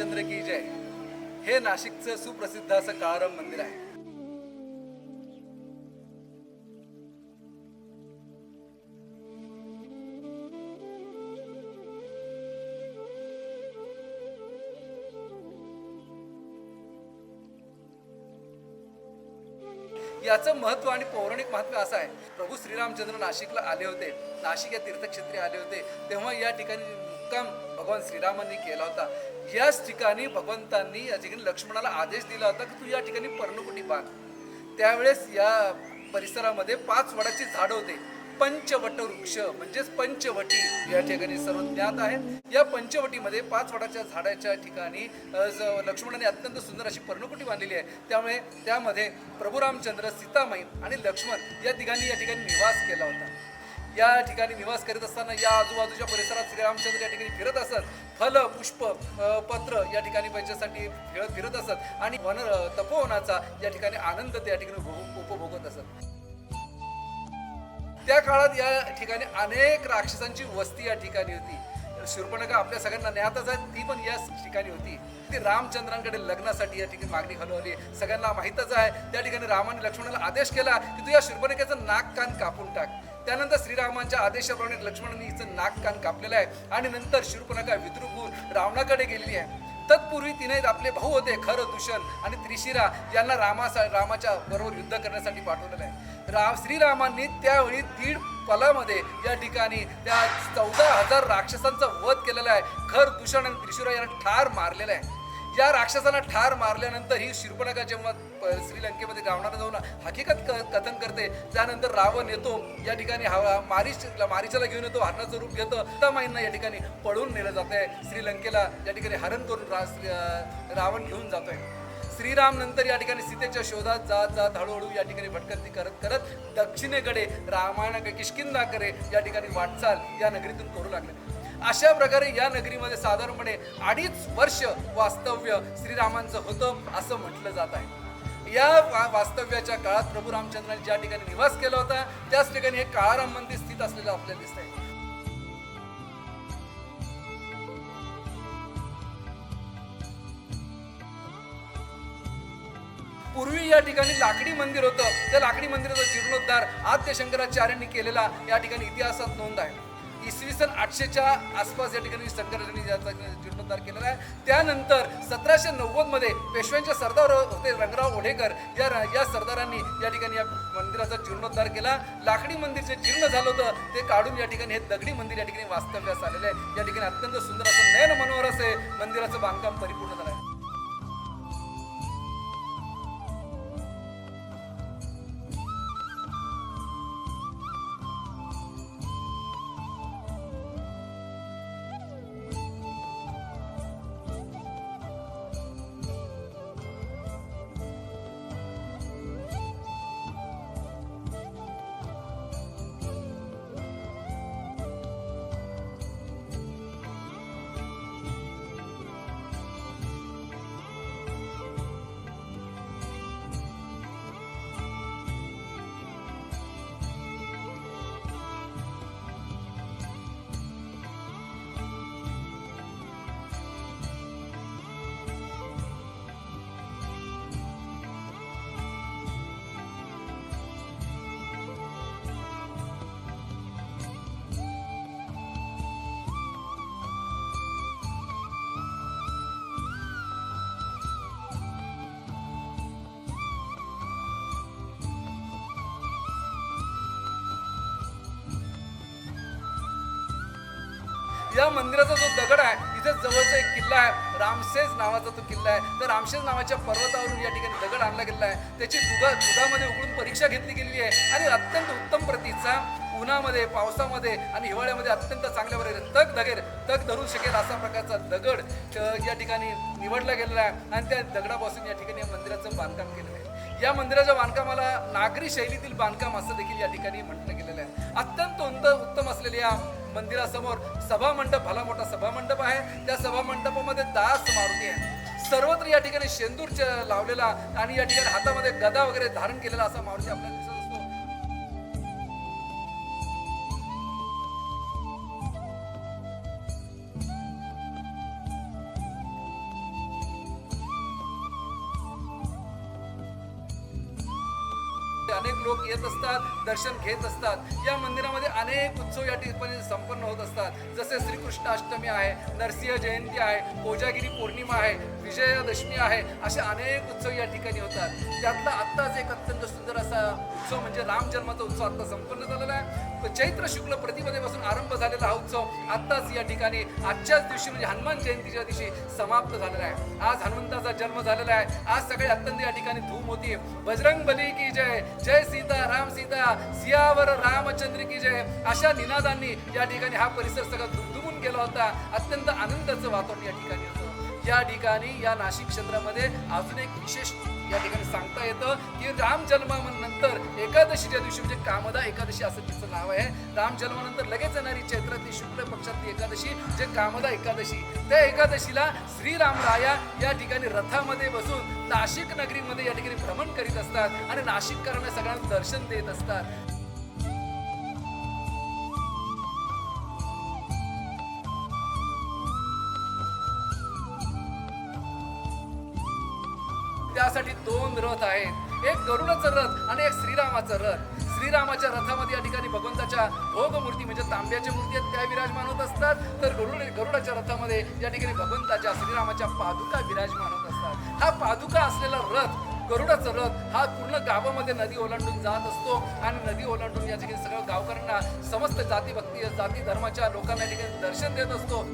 रामचंद्र की जय. हे नाशिकचं सुप्रसिद्ध असं काळाराम मंदिर आहे. याचं महत्त्व आणि पौराणिक महत्त्व असं आहे. प्रभू श्रीरामचंद्र नाशिकला आले होते. नाशिक या तीर्थक्षेत्री आले होते. तेव्हा या ठिकाणी मुक्काम भगवान श्रीरामांनी केला होता. याच ठिकाणी भगवंतांनी या ठिकाणी लक्ष्मणाला आदेश दिला होता की तू या ठिकाणी पर्णकुटी बांध. त्यावेळेस या परिसरामध्ये पाच वडाची झाड होते. पंचवट वृक्ष म्हणजेच पंचवटी या ठिकाणी सर्व ज्ञात आहेत. या पंचवटीमध्ये पाच वडाच्या झाडाच्या ठिकाणी लक्ष्मणाने अत्यंत सुंदर अशी पर्णकुटी बांधलेली आहे. त्यामुळे त्यामध्ये प्रभू रामचंद्र सीतामाई आणि लक्ष्मण या तिघांनी या ठिकाणी निवास केला होता. या ठिकाणी निवास करीत असताना या आजूबाजूच्या परिसरात श्रीरामचंद्र या ठिकाणी फिरत असत. फल पुष्प पत्र या ठिकाणी पैशासाठी फिरत फिरत असत. आणि वन तपोवनाचा या ठिकाणी आनंद त्या ठिकाणी उपभोगत असत. त्या काळात या ठिकाणी अनेक राक्षसांची वस्ती या ठिकाणी होती. शूर्पणखा आपल्या सगळ्यांना ज्ञातच आहे ती पण या ठिकाणी होती. ती रामचंद्रांकडे लग्नासाठी या ठिकाणी मागणी हलवली. सगळ्यांना माहीतच आहे त्या ठिकाणी रामाने लक्ष्मणाला आदेश केला की तू या शूर्पणखेचं नाक कान कापून टाक. त्यानंतर श्रीरामांच्या आदेशाप्रमाणे लक्ष्मणाने हिचं नाक कान कापलेलं आहे आणि नंतर शूर्पणखा विद्रुप होऊन रावणाकडे गेलेली आहे. तत्पूर्वी तिने आपले भाऊ होते खर दूषण आणि त्रिशिरा यांना रामासा रामाच्या बरोबर युद्ध करण्यासाठी पाठवलेलं आहे. राम श्रीरामांनी त्यावेळी दीड पलामध्ये या ठिकाणी त्या चौदा हजार राक्षसांचा वध केलेला आहे. खर दूषण आणि त्रिशिरा यांना ठार मारलेला आहे. या राक्षसांना ठार मारल्यानंतर ही शिरपणका जेव्हा प- श्रीलंकेमध्ये गावणारा जाऊन हकीकत क- कथन करते त्यानंतर रावण येतो या ठिकाणी हा मारीच मारीच्याला घेऊन येतो हरणाचं रूप घेतो तमाईंना या ठिकाणी पळून नेलं जात आहे श्रीलंकेला या ठिकाणी हरण करून रा रावण घेऊन जातोय. श्रीराम नंतर या ठिकाणी सीतेच्या शोधात जात जात हळूहळू या ठिकाणी भटकंती करत करत दक्षिणेकडे रामायण किशकिंदाकडे या ठिकाणी वाटचाल या नगरीतून करू लागले. अशा प्रकारे या नगरीमध्ये साधारणपणे अडीच वर्ष वास्तव्य श्रीरामांचं होतं असं म्हटलं जात आहे. या वास्तव्याच्या काळात प्रभू रामचंद्रांनी ज्या ठिकाणी निवास केला होता त्याच ठिकाणी हे काळाराम मंदिर स्थित असलेलं आपल्याला दिसतंय. पूर्वी या ठिकाणी लाकडी मंदिर होतं. त्या लाकडी मंदिराचा जीर्णोद्धार आद्य शंकराचार्यांनी केलेला या ठिकाणी इतिहासात नोंद आहे. इसवी सन आठशेच्या आसपास या ठिकाणी शंकराचार्यांनी याचा जीर्णोद्धार केलेला आहे. त्यानंतर सतराशे नव्वदमध्ये पेशव्यांच्या पेशव्यांचे सरदार होते रंगराव ओढेकर. या या सरदारांनी या ठिकाणी या मंदिराचा जीर्णोद्धार केला. लाकडी मंदिर जे जीर्ण झालं होतं. ते काढून या ठिकाणी हे दगडी मंदिर या ठिकाणी वास्तव्यास आलेलं आहे. या ठिकाणी अत्यंत सुंदर असं नयन मनोहर असे मंदिराचं बांधकाम परिपूर्ण झालं आहे. या मंदिराचा जो दगड आहे इथे जवळचा एक किल्ला आहे. रामसेज नावाचा तो किल्ला आहे. तर रामसेज नावाच्या पर्वतावरून या ठिकाणी दगड आणला गेलेला आहे. त्याची दुधा दुधामध्ये उकळून परीक्षा घेतली गेलेली आहे. आणि अत्यंत उत्तम प्रतीचा उन्हामध्ये पावसामध्ये आणि हिवाळ्यामध्ये अत्यंत चांगल्या प्रकारे तग दगेर तग धरू शकेल असा प्रकारचा दगड या ठिकाणी निवडला गेलेला आहे. आणि त्या दगडापासून या ठिकाणी या मंदिराचं बांधकाम केलेलं आहे. या मंदिराच्या बांधकामाला नागरी शैलीतील बांधकाम असं देखील या ठिकाणी म्हटलं गेलेलं आहे. अत्यंत उंत उत्तम असलेल्या मंदिरासमोर सभा मंडप भला मोठा सभा मंडप आहे. त्या सभा मंडपामध्ये दास मारुती आहे. सर्वत्र या ठिकाणी शेंदूर च- लावलेला आणि या ठिकाणी हातामध्ये गदा वगैरे धारण केलेला असा मारुती आपल्याला अनेक लोक येत असतात दर्शन घेत असतात. या मंदिरामध्ये अनेक उत्सव या ठिकाणी संपन्न होत असतात. जसे श्रीकृष्णाष्टमी आहे नरसिंह जयंती आहे कोजागिरी पौर्णिमा आहे विजयादशमी आहे असे अनेक उत्सव या ठिकाणी होतात. त्यातला आत्ताच एक अत्यंत सुंदर असा उत्सव म्हणजे रामजन्माचा उत्सव आत्ता संपन्न झालेला आहे. चैत्र शुक्ल प्रतिपदेपासून आरंभ झालेला हा उत्सव आत्ताच या ठिकाणी आजच्याच दिवशी म्हणजे हनुमान जयंतीच्या दिवशी समाप्त झालेला आहे. आज हनुमंताचा जन्म झालेला आहे. आज सगळे अत्यंत या ठिकाणी धूम होती बजरंग बली की जय जय सीता राम सीता सियावर रामचंद्र की जय. अशा निनादांनी या ठिकाणी हा परिसर सगळा दुमदुमून गेला होता. अत्यंत आनंदाचं वातावरण या ठिकाणी होतं. या ठिकाणी या नाशिक क्षेत्रामध्ये अजून एक विशेष या ठिकाणी सांगता येतं की राम जन्मानंतर एकादशीच्या दिवशी म्हणजे कामदा एकादशी असं तिचं नाव आहे. राम जन्मानंतर लगेच येणारी चैत्रातली शुक्ल पक्षातली एकादशी जे कामदा एकादशी. त्या एकादशीला श्रीराम राया या ठिकाणी रथामध्ये बसून नाशिक नगरीमध्ये या ठिकाणी भ्रमण करीत असतात आणि नाशिककरांना सगळ्यांना दर्शन देत असतात. त्यासाठी दोन रथ आहेत. एक गरुडाचं रथ आणि एक श्रीरामाचं रथ. श्रीरामाच्या रथामध्ये या ठिकाणी भगवंताच्या भोग मूर्ती म्हणजे तांब्याच्या मूर्ती आहेत त्या विराजमान होत असतात. तर गरुड गरुडाच्या रथामध्ये या ठिकाणी भगवंताच्या श्रीरामाच्या पादुका विराजमान होत असतात. हा पादुका असलेला रथ गरुडाचा रथ हा पूर्ण गावामध्ये नदी ओलांडून जात असतो आणि नदी ओलांडून या ठिकाणी सगळ्या गावकऱ्यांना समस्त जाती भक्ती जाती धर्माच्या लोकांना ठिकाणी दर्शन देत असतो.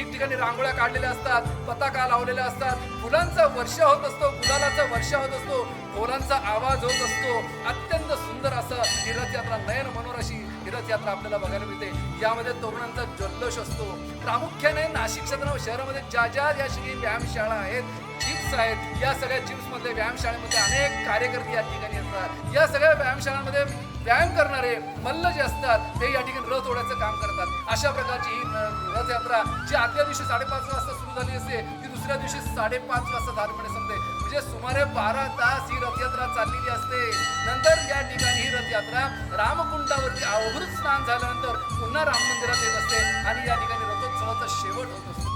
ठिकठिकाणी रांगोळ्या काढलेल्या असतात पताका लावलेल्या असतात. फुलांचा वर्षा होत असतो गुलालाचा वर्षा होत असतो ढोलांचा आवाज होत असतो. अत्यंत सुंदर असं ही रथयात्रा नयन मनोर अशी ही रथयात्रा आपल्याला बघायला मिळते. यामध्ये तरुणांचा जल्लोष असतो. प्रामुख्याने नाशिक क्षेत्र शहरामध्ये ज्या ज्या या श्री व्यायामशाळा आहेत जिम्स आहेत या सगळ्या जिम्स व्यायामशाळेमध्ये अनेक कार्यकर्ते या ठिकाणी असतात. या सगळ्या व्यायामशाळांमध्ये व्यायाम करणारे मल्ल जे असतात ते या ठिकाणी रथ ओढायचं काम करतात. अशा प्रकारची ही रथयात्रा जी आदल्या दिवशी साडेपाच वाजता सुरू झाली असते ती दुसऱ्या दिवशी साडेपाच वाजता धारपणे संपते. म्हणजे सुमारे बारा तास ही रथयात्रा चाललेली असते. नंतर या ठिकाणी ही रथयात्रा रामकुंडावरती अवभृत स्नान झाल्यानंतर पुन्हा राम मंदिरात येत असते आणि या ठिकाणी रथोत्सवाचा शेवट होत असतो.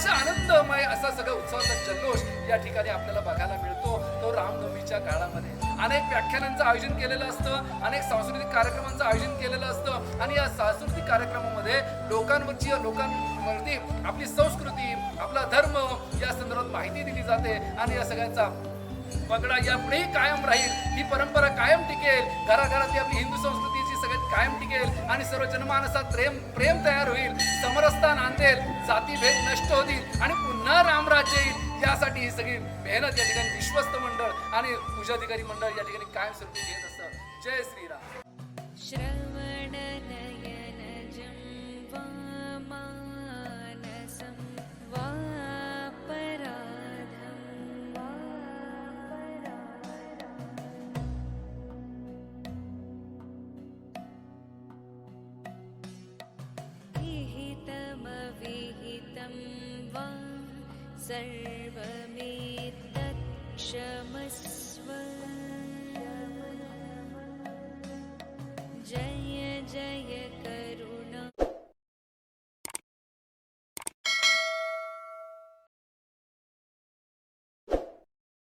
असा आनंदमय असा सगळा उत्सवाचा जल्लोष या ठिकाणी आपल्याला बघायला मिळतो. तो रामनवमीच्या काळामध्ये. अनेक व्याख्यानांचं आयोजन केलेलं असतं अनेक सांस्कृतिक कार्यक्रमांचं आयोजन केलेलं असतं आणि या सांस्कृतिक कार्यक्रमामध्ये लोकांवरची लोकांवरती आपली संस्कृती आपला धर्म या संदर्भात माहिती दिली जाते आणि या सगळ्यांचा पगडा यापुढेही कायम राहील ही परंपरा कायम टिकेल. घराघरातली आपली हिंदू संस्कृती कायम टिकेल आणि सर्व जनमानसात प्रेम प्रेम तयार होईल. समरसता नांदेल जातीभेद नष्ट होतील आणि पुन्हा रामराज्य येईल. यासाठी ही सगळी मेहनत या ठिकाणी विश्वस्त मंडळ आणि पूजाधिकारी मंडळ या ठिकाणी कायमस्वरूपी घेत असतं जय श्रीराम. सर्वमेतत्क्षमस्व